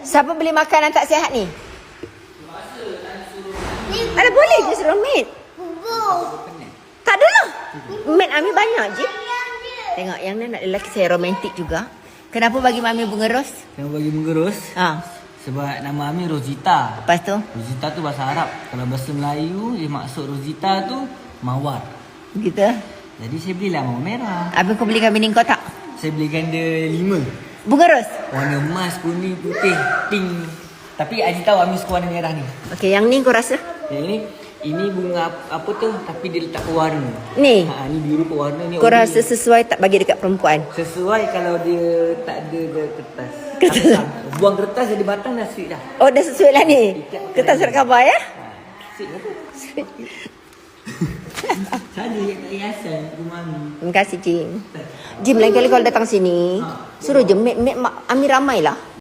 Siapa beli makanan tak sihat ni? Ada boleh je suruh maid. bubur. Tak ada lah. Maid Ami banyak je. Tengok yang ni nak lelaki saya romantik juga. Kenapa bagi Mami bunga ros? Saya bagi menggerus Ha, sebab nama Ami Rosita. lepas tu Rosita tu bahasa Arab. Kalau bahasa Melayu dia maksud Rosita tu mawar. gitu. Jadi saya belilah mawar merah. Habis kau belikan bini kau tak? Saya belikan dia lima. Bunga ros. Warna emas, kuning, putih, pink. Tapi Aji tahu Ami suka warna merah ni. Okey, yang ni kau rasa? Yang ini ini bunga ap- apa tu tapi dia letak pewarna. Ni. Ha ni biru pewarna ni. Kau rasa sesuai tak bagi dekat perempuan? sesuai kalau dia tak ada dia kertas. Kertas. Buang kertas jadi batang dah sweet dah. Oh, dah sesuai lah ni. Kita surat khabar ya? Ha, sweet lah tu. Yang tak hiasan rumah Ami. Terima kasih, Jim. Jim, lain kali kalau datang sini, suruh je maid, maid mak Ami ramai lah.